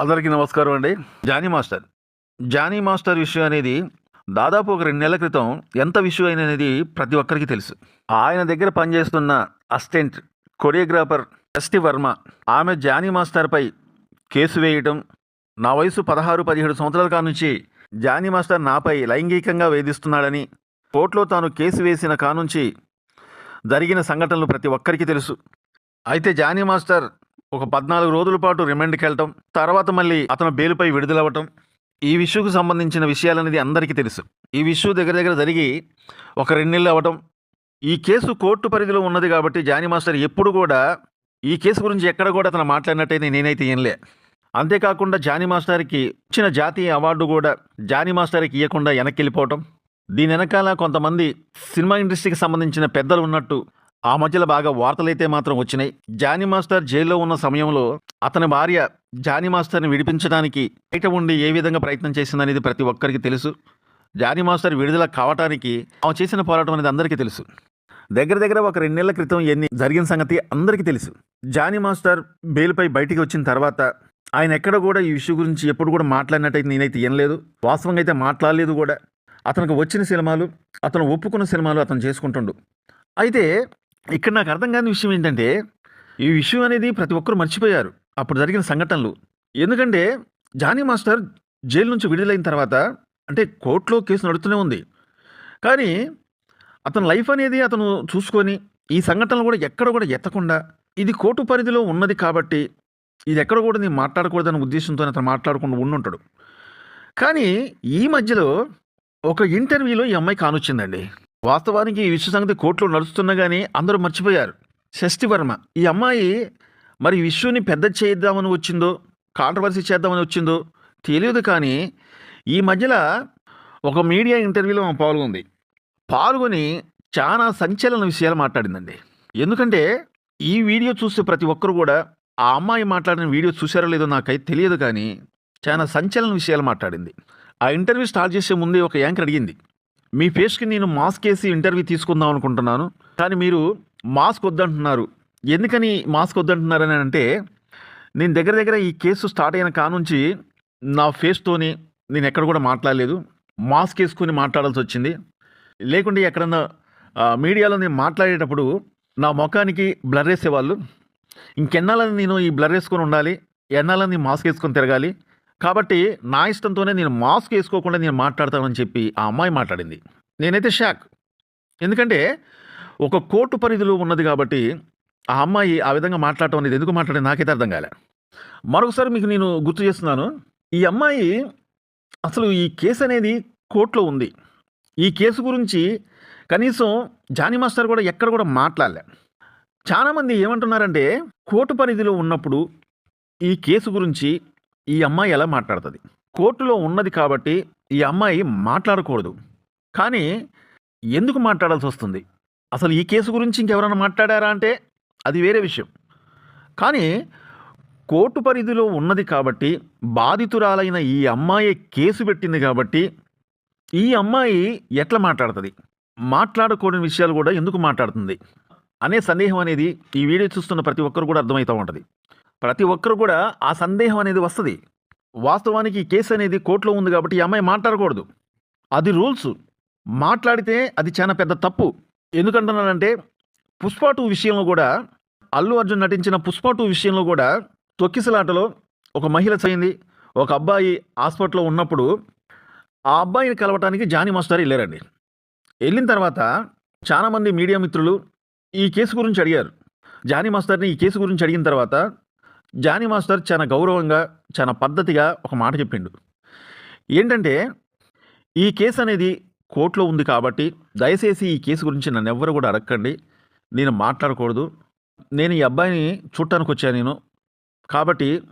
అందరికీ నమస్కారం అండి. Johnny master. జానీ మాస్టర్ విషయం అనేది దాదాపు ఒక రెండు నెలల క్రితం ఎంత విషయం అయినది ప్రతి ఒక్కరికి తెలుసు. ఆయన దగ్గర పనిచేస్తున్న అసిస్టెంట్ కొరియోగ్రాఫర్ ఎస్టి వర్మ ఆమె జానీ మాస్టర్పై కేసు వేయటం నా వయసు పదహారు పదిహేడు సంవత్సరాల కాడ నుంచి జానీ మాస్టర్ నాపై లైంగికంగా వేధిస్తున్నాడని కోర్టులో తాను కేసు వేసిన కానుంచి జరిగిన సంఘటనలు ప్రతి ఒక్కరికి తెలుసు. అయితే జానీ మాస్టర్ ఒక పద్నాలుగు రోజుల పాటు రిమాండ్కి వెళ్ళటం తర్వాత మళ్ళీ అతను బెయిల్పై విడుదలవ్వటం ఈ విషయకు సంబంధించిన విషయాలనేది అందరికీ తెలుసు. ఈ విషయం దగ్గర దగ్గర జరిగి ఒక రెండు నెలలు అవ్వటం ఈ కేసు కోర్టు పరిధిలో ఉన్నది కాబట్టి జానీ మాస్టర్ ఎప్పుడు కూడా ఈ కేసు గురించి ఎక్కడ కూడా అతను మాట్లాడినట్టయితే నేనైతే ఏంలే అంతేకాకుండా జానీ మాస్టర్కి ఇచ్చిన జాతీయ అవార్డు కూడా జానీ మాస్టర్కి ఇవ్వకుండా వెనక్కి వెళ్ళిపోవటం దీని వెనకాల కొంతమంది సినిమా ఇండస్ట్రీకి సంబంధించిన పెద్దలు ఉన్నట్టు ఆ మధ్యలో బాగా వార్తలైతే మాత్రం వచ్చినాయి. జానీ మాస్టర్ జైల్లో ఉన్న సమయంలో అతని భార్య జానీ మాస్టర్ని విడిపించడానికి బయట ఉండి ఏ విధంగా ప్రయత్నం చేసిందనేది ప్రతి ఒక్కరికి తెలుసు. జానీ మాస్టర్ విడుదల కావటానికి ఆమె చేసిన పోరాటం అనేది అందరికీ తెలుసు. దగ్గర దగ్గర ఒక రెండు నెలల క్రితం ఎన్ని జరిగిన సంగతి అందరికీ తెలుసు. జానీ మాస్టర్ బెయిల్పై బయటికి వచ్చిన తర్వాత ఆయన ఎక్కడ కూడా ఈ విషయం గురించి ఎప్పుడు కూడా మాట్లాడినట్టయితే నేనైతే లేదు వాస్తవంగా అయితే మాట్లాడలేదు కూడా. అతనికి వచ్చిన సినిమాలు అతను ఒప్పుకున్న సినిమాలు అతను చేసుకుంటుండు. అయితే ఇక్కడ నాకు అర్థం కాని విషయం ఏంటంటే ఈ విషయం అనేది ప్రతి ఒక్కరు మర్చిపోయారు. అప్పుడు జరిగిన సంఘటనలు. ఎందుకంటే జానీ మాస్టర్ జైలు నుంచి విడుదలైన తర్వాత అంటే కోర్టులో కేసు నడుస్తూనే ఉంది. కానీ అతని లైఫ్ అనేది అతను చూసుకొని ఈ సంఘటనలు కూడా ఎక్కడ కూడా ఎత్తకుండా ఇది కోర్టు పరిధిలో ఉన్నది కాబట్టి ఇది ఎక్కడ కూడా నేను మాట్లాడకూడదనే ఉద్దేశంతో అతను మాట్లాడకుండా ఉండుంటాడు. కానీ ఈ మధ్యలో ఒక ఇంటర్వ్యూలో ఈ అమ్మాయి కానొచ్చిందండి. వాస్తవానికి ఈ విశ్వ సంగతి కోర్టులో నడుస్తున్నా కానీ అందరూ మర్చిపోయారు. షష్ఠి వర్మ ఈ అమ్మాయి మరి విశ్వని పెద్ద చేద్దామని వచ్చిందో కాంట్రవర్సీ చేద్దామని వచ్చిందో తెలియదు కానీ ఈ మధ్యలో ఒక మీడియా ఇంటర్వ్యూలో ఆమె పాల్గొంది. పాల్గొని చాలా సంచలన విషయాలు మాట్లాడిందండి. ఎందుకంటే ఈ వీడియో చూస్తే ప్రతి ఒక్కరు కూడా ఆ అమ్మాయి మాట్లాడిన వీడియో చూసారో లేదో నాకైతే తెలియదు కానీ చాలా సంచలన విషయాలు మాట్లాడింది. ఆ ఇంటర్వ్యూ స్టార్ట్ చేసే ముందే ఒక యాంకర్ అడిగింది మీ ఫేస్కి నేను మాస్క్ వేసి ఇంటర్వ్యూ తీసుకుందాం అనుకుంటున్నాను. కానీ మీరు మాస్క్ వద్దంటున్నారు. ఎందుకని మాస్క్ వద్దంటున్నారని అంటే నేను దగ్గర దగ్గర ఈ కేసు స్టార్ట్ అయిన కానుంచి నా ఫేస్తోని నేను ఎక్కడ కూడా మాట్లాడలేదు. మాస్క్ వేసుకొని మాట్లాడాల్సి వచ్చింది. లేకుంటే ఎక్కడన్నా మీడియాలో నేను మాట్లాడేటప్పుడు నా ముఖానికి బ్లర్ వేసేవాళ్ళు. ఇంకెన్నాళ్ళని నేను ఈ బ్లర్ వేసుకొని ఉండాలి ఎన్నాళ్ళని మాస్క్ వేసుకొని తిరగాలి కాబట్టి నా ఇష్టంతోనే నేను మాస్క్ వేసుకోకుండా నేను మాట్లాడతానని చెప్పి ఆ అమ్మాయి మాట్లాడింది. నేనైతే షాక్. ఎందుకంటే ఒక కోర్టు పరిధిలో ఉన్నది కాబట్టి ఆ అమ్మాయి ఆ విధంగా మాట్లాడటం అనేది ఎందుకు మాట్లాడే నాకైతే అర్థం కాలే. మరొకసారి మీకు నేను గుర్తు చేస్తున్నాను. ఈ అమ్మాయి అసలు ఈ కేసు అనేది కోర్టులో ఉంది. ఈ కేసు గురించి కనీసం జానీ మాస్టర్ కూడా ఎక్కడ కూడా మాట్లాడలే. చాలామంది ఏమంటున్నారంటే కోర్టు పరిధిలో ఉన్నప్పుడు ఈ కేసు గురించి ఈ అమ్మాయి ఎలా మాట్లాడుతుంది? కోర్టులో ఉన్నది కాబట్టి ఈ అమ్మాయి మాట్లాడకూడదు. కానీ ఎందుకు మాట్లాడాల్సి వస్తుంది? అసలు ఈ కేసు గురించి ఇంకెవరైనా మాట్లాడారా అంటే అది వేరే విషయం. కానీ కోర్టు పరిధిలో ఉన్నది కాబట్టి బాధితురాలైన ఈ అమ్మాయి కేసు పెట్టింది కాబట్టి ఈ అమ్మాయి ఎట్లా మాట్లాడుతుంది? మాట్లాడకూడని విషయాలు కూడా ఎందుకు మాట్లాడుతుంది? అనే సందేహం అనేది ఈ వీడియో చూస్తున్న ప్రతి ఒక్కరు కూడా అర్థమవుతూ ఉంటుంది. ప్రతి ఒక్కరు కూడా ఆ సందేహం అనేది వస్తుంది. వాస్తవానికి కేసు అనేది కోర్టులో ఉంది కాబట్టి ఈ అమ్మాయి మాట్లాడకూడదు. అది రూల్స్. మాట్లాడితే అది చాలా పెద్ద తప్పు. ఎందుకంటున్నానంటే పుష్ప టూ విషయంలో కూడా అల్లు అర్జున్ నటించిన పుష్ప టూ విషయంలో కూడా తొక్కిసలాటలో ఒక మహిళ చేయింది ఒక అబ్బాయి హాస్పిటల్లో ఉన్నప్పుడు ఆ అబ్బాయిని కలవటానికి జానీ మాస్టర్ వెళ్ళారండి. వెళ్ళిన తర్వాత చాలామంది మీడియా మిత్రులు ఈ కేసు గురించి అడిగారు. జానీ మాస్టర్ని ఈ కేసు గురించి అడిగిన తర్వాత జానీ మాస్టర్ చాలా గౌరవంగా చాలా పద్ధతిగా ఒక మాట చెప్పిండు. ఏంటంటే ఈ కేసు అనేది కోర్టులో ఉంది కాబట్టి దయచేసి ఈ కేసు గురించి నన్ను ఎవ్వరు కూడా అడగండి నేను మాట్లాడకూడదు. నేను ఈ అబ్బాయిని చూడటానికి వచ్చాను నేను. కాబట్టి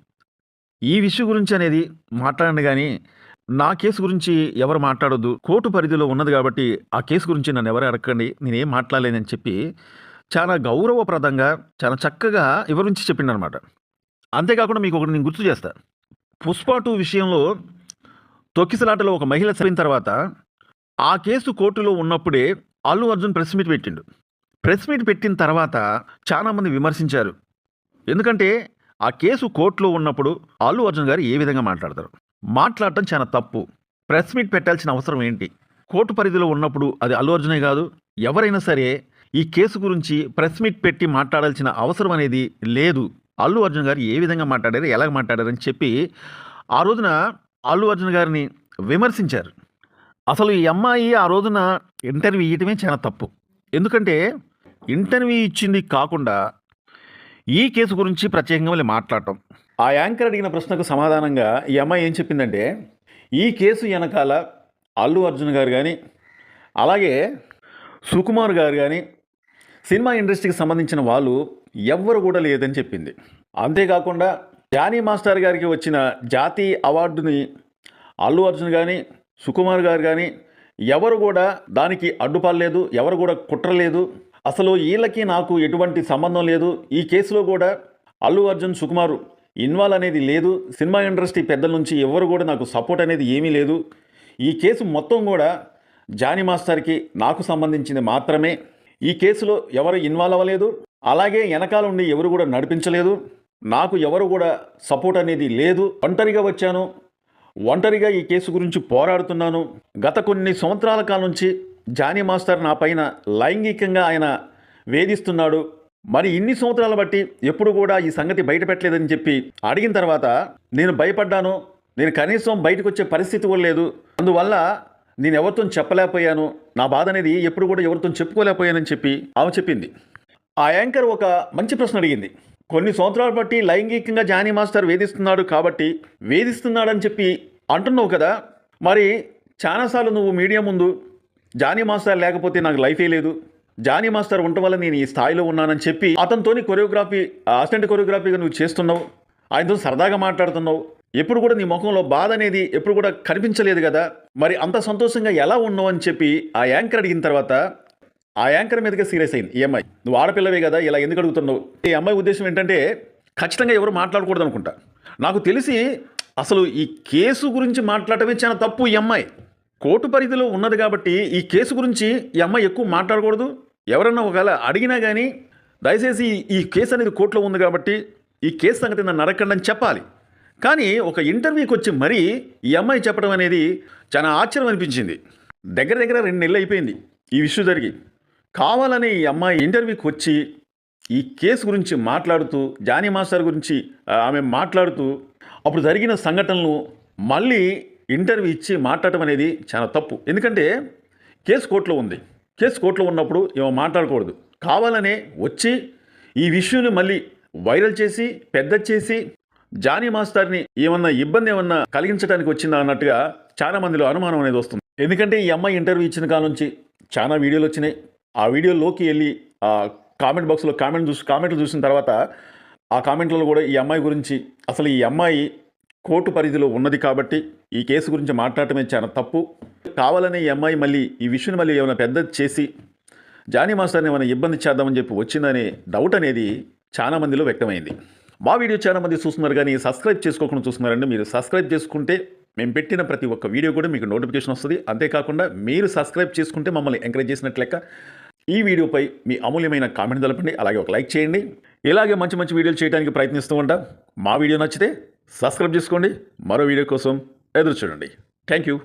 ఈ విషయం గురించి అనేది మాట్లాడండి కానీ నా కేసు గురించి ఎవరు మాట్లాడొద్దు. కోర్టు పరిధిలో ఉన్నది కాబట్టి ఆ కేసు గురించి నన్ను ఎవరు అడగండి నేనేం మాట్లాడలేనని చెప్పి చాలా గౌరవప్రదంగా చాలా చక్కగా వివరించి చెప్పిండనమాట అంతేకాకుండా మీకు ఒకటి నేను గుర్తు చేస్తా. పుష్ప టూ విషయంలో తొక్కిసలాటలో ఒక మహిళ చనిపోయిన తర్వాత ఆ కేసు కోర్టులో ఉన్నప్పుడే అల్లు అర్జున్ ప్రెస్ మీట్ పెట్టిండు. ప్రెస్ మీట్ పెట్టిన తర్వాత చాలామంది విమర్శించారు. ఎందుకంటే ఆ కేసు కోర్టులో ఉన్నప్పుడు అల్లు అర్జున్ గారు ఏ విధంగా మాట్లాడతారు? మాట్లాడటం చాలా తప్పు. ప్రెస్ మీట్ పెట్టాల్సిన అవసరం ఏంటి? కోర్టు పరిధిలో ఉన్నప్పుడు అది అల్లు అర్జునే కాదు ఎవరైనా సరే ఈ కేసు గురించి ప్రెస్ మీట్ పెట్టి మాట్లాడాల్సిన అవసరం అనేది లేదు. అల్లు అర్జున్ గారు ఏ విధంగా మాట్లాడారు ఎలా మాట్లాడారు అని చెప్పి ఆ రోజున అల్లు అర్జున్ గారిని విమర్శించారు. అసలు ఈ అమ్మాయి ఆ రోజున ఇంటర్వ్యూ ఇవ్వటమే చాలా తప్పు. ఎందుకంటే ఇంటర్వ్యూ ఇచ్చింది కాకుండా ఈ కేసు గురించి ప్రత్యేకంగా మళ్ళీ మాట్లాడటం. ఆ యాంకర్ అడిగిన ప్రశ్నకు సమాధానంగా ఈ అమ్మాయి ఏం చెప్పిందంటే ఈ కేసు వెనకాల అల్లు అర్జున్ గారు కానీ అలాగే సుకుమార్ గారు కానీ సినిమా ఇండస్ట్రీకి సంబంధించిన వాళ్ళు ఎవ్వరు కూడా లేదని చెప్పింది. అంతేకాకుండా జానీ మాస్టర్ గారికి వచ్చిన జాతీయ అవార్డుని అల్లు అర్జున్ కానీ సుకుమార్ గారు కానీ ఎవరు కూడా దానికి అడ్డుపడలేదు ఎవరు కూడా కుట్రలేదు. అసలు వీళ్ళకి నాకు ఎటువంటి సంబంధం లేదు. ఈ కేసులో కూడా అల్లు అర్జున్ సుకుమారు ఇన్వాల్వ్ అనేది లేదు. సినిమా ఇండస్ట్రీ పెద్దల నుంచి ఎవరు కూడా నాకు సపోర్ట్ అనేది ఏమీ లేదు. ఈ కేసు మొత్తం కూడా జానీ మాస్టర్కి నాకు సంబంధించింది మాత్రమే. ఈ కేసులో ఎవరు ఇన్వాల్వ్ అవ్వలేదు. అలాగే వెనకాల ఉండి ఎవరు కూడా నడిపించలేదు. నాకు ఎవరు కూడా సపోర్ట్ అనేది లేదు. ఒంటరిగా వచ్చాను. ఒంటరిగా ఈ కేసు గురించి పోరాడుతున్నాను. గత కొన్ని సంవత్సరాల కాలం నుంచి జానీ మాస్టర్ నా పైన లైంగికంగా ఆయన వేధిస్తున్నాడు. మరి ఇన్ని సంవత్సరాల బట్టి ఎప్పుడు కూడా ఈ సంగతి బయట పెట్టలేదని చెప్పి అడిగిన తర్వాత నేను భయపడ్డాను. నేను కనీసం బయటకు వచ్చే పరిస్థితి కూడా లేదు. అందువల్ల నేను ఎవరితో చెప్పలేకపోయాను. నా బాధ అనేది ఎప్పుడు కూడా ఎవరితో చెప్పుకోలేకపోయానని చెప్పి ఆమె చెప్పింది. ఆ యాంకర్ ఒక మంచి ప్రశ్న అడిగింది. కొన్ని సంవత్సరాలు బట్టి లైంగికంగా జానీ మాస్టర్ వేధిస్తున్నాడు కాబట్టి వేధిస్తున్నాడని చెప్పి అంటున్నావు కదా. మరి చాలాసార్లు నువ్వు మీడియా ముందు జానీ మాస్టర్ లేకపోతే నాకు లైఫే లేదు. జానీ మాస్టర్ ఉండటం వల్ల నేను ఈ స్థాయిలో ఉన్నానని చెప్పి అతనితోని కొరియోగ్రఫీ అసిస్టెంట్ కొరియోగ్రఫీగా నువ్వు చేస్తున్నావు. ఆయనతో సరదాగా మాట్లాడుతున్నావు. ఎప్పుడు కూడా నీ ముఖంలో బాధ అనేది ఎప్పుడు కూడా కనిపించలేదు కదా. మరి అంత సంతోషంగా ఎలా ఉన్నావు? అని చెప్పి ఆ యాంకర్ అడిగిన తర్వాత ఆ యాంకర్ మీదగా సీరియస్ అయింది ఈ అమ్మాయి. నువ్వు ఆడపిల్లవే కదా ఇలా ఎందుకు అడుగుతున్నావు? ఈ అమ్మాయి ఉద్దేశం ఏంటంటే ఖచ్చితంగా ఎవరు మాట్లాడకూడదు అనుకుంటా నాకు తెలిసి అసలు ఈ కేసు గురించి మాట్లాడటమే చాలా తప్పు ఈ అమ్మాయి. కోర్టు పరిధిలో ఉన్నది కాబట్టి ఈ కేసు గురించి ఈ అమ్మాయి ఎక్కువ మాట్లాడకూడదు. ఎవరన్నా ఒకవేళ అడిగినా కానీ దయచేసి ఈ- కేసు అనేది కోర్టులో ఉంది కాబట్టి ఈ కేసు సంగతి నన్ను అడగండి అని చెప్పాలి. కానీ ఒక ఇంటర్వ్యూకి వచ్చి మరీ ఈ అమ్మాయి చెప్పడం అనేది చాలా ఆశ్చర్యం అనిపించింది. దగ్గర దగ్గర రెండు నెలలు అయిపోయింది ఈ విషయం జరిగి. కావాలని ఈ అమ్మాయి ఇంటర్వ్యూకి వచ్చి ఈ కేసు గురించి మాట్లాడుతూ జానీ మాస్టర్ గురించి ఆమె మాట్లాడుతూ అప్పుడు జరిగిన సంఘటనలు మళ్ళీ ఇంటర్వ్యూ ఇచ్చి మాట్లాడటం అనేది చాలా తప్పు. ఎందుకంటే కేసు కోర్టులో ఉంది. కేసు కోర్టులో ఉన్నప్పుడు ఏమో మాట్లాడకూడదు. కావాలనే వచ్చి ఈ విషయాన్ని మళ్ళీ వైరల్ చేసి పెద్ద చేసి జానీ మాస్టర్ని ఏమన్నా ఇబ్బంది ఏమన్నా కలిగించడానికి వచ్చిందా అన్నట్టుగా చాలా మందిలో అనుమానం అనేది వస్తుంది. ఎందుకంటే ఈ అమ్మాయి ఇంటర్వ్యూ ఇచ్చిన కాలం నుంచి చాలా వీడియోలు వచ్చినాయి. ఆ వీడియోలోకి వెళ్ళి ఆ కామెంట్ బాక్స్లో కామెంట్ చూసి కామెంట్లు చూసిన తర్వాత ఆ కామెంట్లలో కూడా ఈ అమ్మాయి గురించి అసలు ఈ అమ్మాయి కోర్టు పరిధిలో ఉన్నది కాబట్టి ఈ కేసు గురించి మాట్లాడటమే చాలా తప్పు. కావాలని ఈ అమ్మాయి మళ్ళీ ఈ విషయం మళ్ళీ ఏమైనా పెద్ద చేసి జానీ మాస్టర్ని ఏమైనా ఇబ్బంది చేద్దామని చెప్పి వచ్చిందనే డౌట్ అనేది చాలా మందిలో వ్యక్తమైంది. మా వీడియో చాలా మంది చూస్తున్నారు కానీ సబ్స్క్రైబ్ చేసుకోకుండా చూస్తున్నారండి. మీరు సబ్స్క్రైబ్ చేసుకుంటే మేము పెట్టిన ప్రతి ఒక్క వీడియో కూడా మీకు నోటిఫికేషన్ వస్తుంది. అంతేకాకుండా మీరు సబ్స్క్రైబ్ చేసుకుంటే మమ్మల్ని ఎంకరేజ్ చేసినట్లు లెక్క ఈ వీడియోపై మీ అమూల్యమైన కామెంట్ తెలపండి అలాగే ఒక లైక్ చేయండి. ఇలాగే మంచి మంచి వీడియోలు చేయడానికి ప్రయత్నిస్తూ ఉంటాం మా వీడియో నచ్చితే సబ్స్క్రైబ్ చేసుకోండి. మరో వీడియో కోసం ఎదురు చూడండి. Thank you